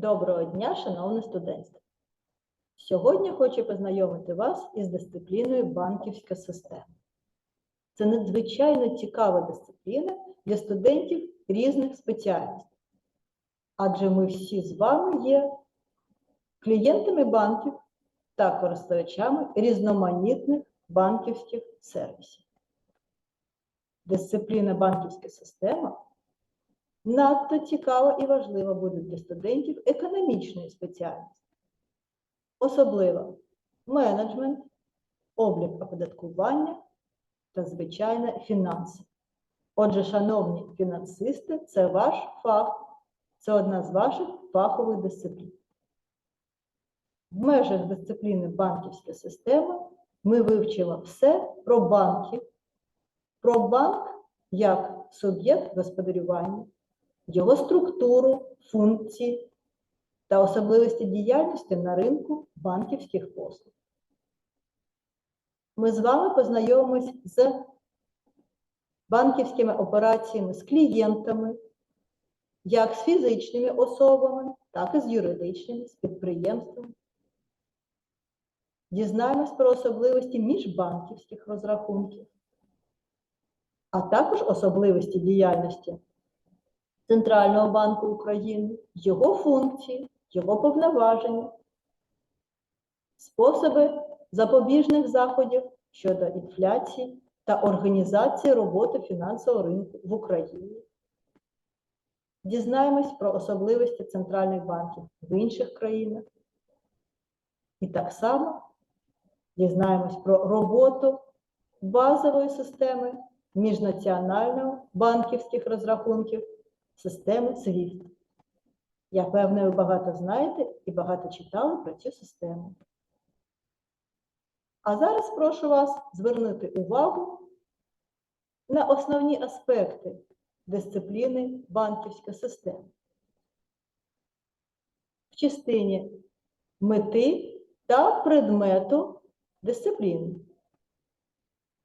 Доброго дня, шановне студентство! Сьогодні хочу познайомити вас із дисципліною банківська система. Це надзвичайно цікава дисципліна для студентів різних спеціальностей. Адже ми всі з вами є клієнтами банків та користувачами різноманітних банківських сервісів. Дисципліна банківська система надто цікава і важлива буде для студентів економічної спеціальності. Особливо менеджмент, облік оподаткування та, звичайно, фінанси. Отже, шановні фінансисти, це ваш фах, це одна з ваших фахових дисциплін. В межах дисципліни банківська система ми вивчимо все про банки, про банк як суб'єкт господарювання, його структуру, функції та особливості діяльності на ринку банківських послуг. Ми з вами познайомимось з банківськими операціями з клієнтами, як з фізичними особами, так і з юридичними, з підприємствами. Дізнаємось про особливості міжбанківських розрахунків, а також особливості діяльності Центрального банку України, його функції, його повноваження, способи запобіжних заходів щодо інфляції та організації роботи фінансового ринку в Україні. Дізнаємось про особливості центральних банків в інших країнах. І так само дізнаємось про роботу базової системи міжнаціонального банківських розрахунків системи SWIFT. Я певна, ви багато знаєте і багато читали про цю систему. А зараз прошу вас звернути увагу на основні аспекти дисципліни банківська система. В частині мети та предмету дисципліни.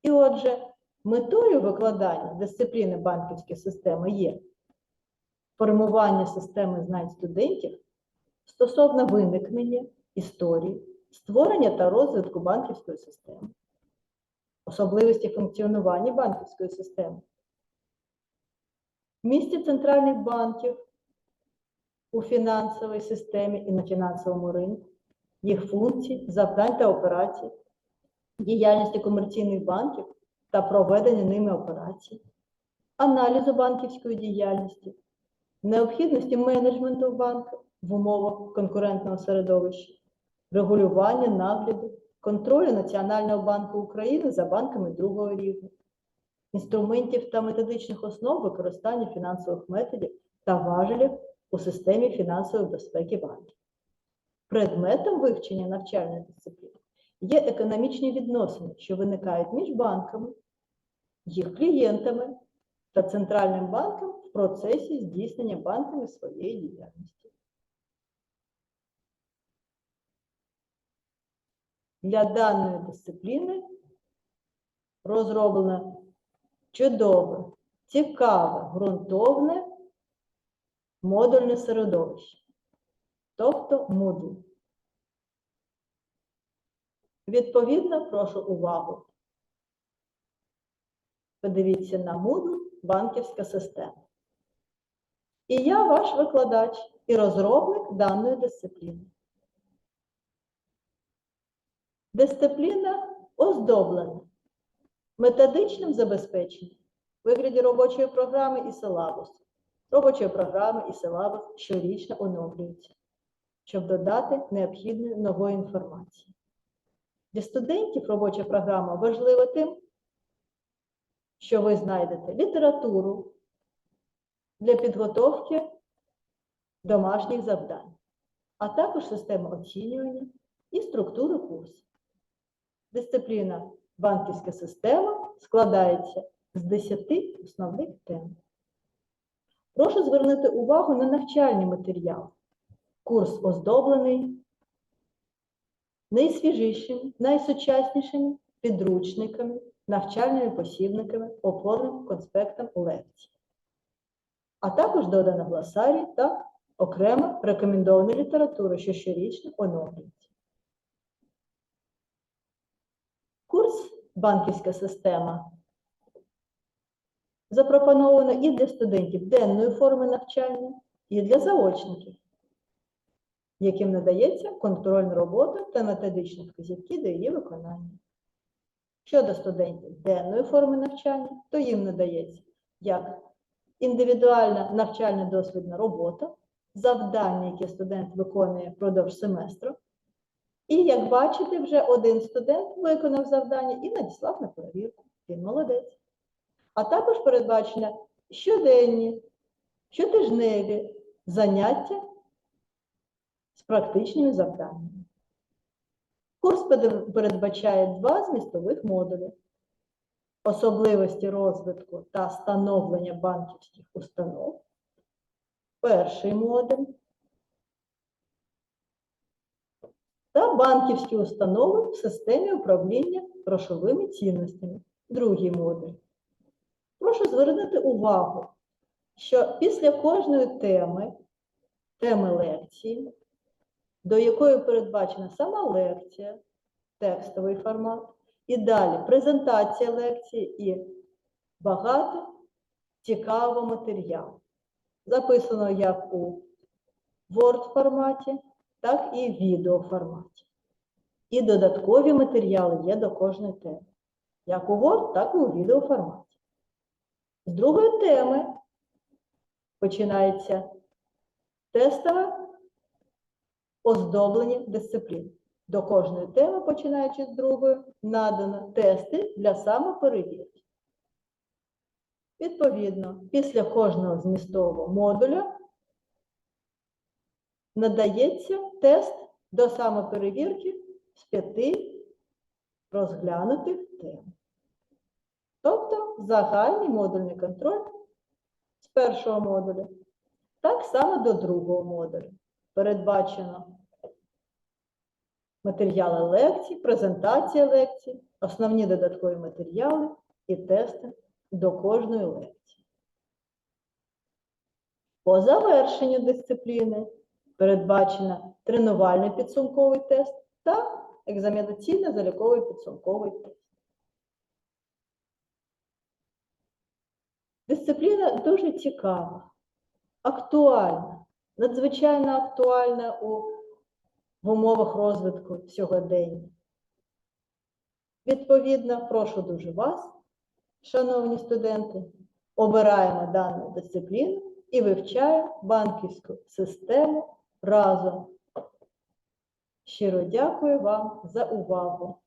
І отже, метою викладання дисципліни банківської системи є формування системи знань студентів стосовно виникнення історії, створення та розвитку банківської системи, особливості функціонування банківської системи, місце центральних банків у фінансовій системі і на фінансовому ринку, їх функцій, завдань та операцій, діяльності комерційних банків та проведення ними операцій, аналізу банківської діяльності необхідності менеджменту банку в умовах конкурентного середовища, регулювання нагляду, контролю Національного банку України за банками другого рівня, інструментів та методичних основ використання фінансових методів та важелів у системі фінансової безпеки банків. Предметом вивчення навчальної дисципліни є економічні відносини, що виникають між банками, їх клієнтами та центральним банком в процесі здійснення банками своєї діяльності. Для даної дисципліни розроблено чудове, цікаве, ґрунтовне модульне середовище, тобто Moodle. Відповідно, прошу увагу. Подивіться на Moodle банківська система. І я ваш викладач і розробник даної дисципліни. Дисципліна оздоблена методичним забезпеченням вигляді робочої програми і силабусу. Робочої програми і силабус щорічно оновлюються, щоб додати необхідної нової інформації. Для студентів робоча програма важлива тим, що ви знайдете літературу для підготовки домашніх завдань, а також систему оцінювання і структуру курсу. Дисципліна банківська система складається з 10 основних тем. Прошу звернути увагу на навчальний матеріал. Курс оздоблений найсвіжішими, найсучаснішими підручниками навчальними посібниками, опорним конспектом лекцій. А також додано гласарій та окрема рекомендована література, що щорічно оновлюється. Курс банківська система запропоновано і для студентів денної форми навчання, і для заочників, яким надається контрольна робота та методичні вказівки до її виконання. Щодо студентів денної форми навчання, то їм надається як індивідуальна навчальна дослідна робота, завдання, які студент виконує впродовж семестру. І, як бачите, вже один студент виконав завдання і надіслав на перевірку. Він молодець. А також передбачено щоденні, щотижневі заняття з практичними завданнями. Курс передбачає два змістових модулі: особливості розвитку та становлення банківських установ. Перший модуль. Та банківські установи в системі управління грошовими цінностями. Другий модуль. Прошу звернути увагу, що після кожної теми, теми лекції, до якої передбачена сама лекція, текстовий формат, і далі презентація лекції і багато цікавого матеріалу. Записано як у Word форматі, так і відео форматі. І додаткові матеріали є до кожної теми, як у Word, так і у відео форматі. З другої теми починається тестове оздоблення дисциплін. До кожної теми, починаючи з другої, надано тести для самоперевірки. Відповідно, після кожного змістового модуля надається тест до самоперевірки з п'яти розглянутих тем. Тобто загальний модульний контроль з першого модуля, так само до другого модуля. Передбачено матеріали лекцій, презентація лекцій, основні додаткові матеріали і тести до кожної лекції. По завершенню дисципліни передбачено тренувальний підсумковий тест та екзаменаційно-заліковий підсумковий тест. Дисципліна дуже цікава, актуальна, надзвичайно актуальна у, в умовах розвитку сьогодення. Відповідно, прошу дуже вас, шановні студенти, обираємо дану дисципліну і вивчаємо банківську систему разом. Щиро дякую вам за увагу.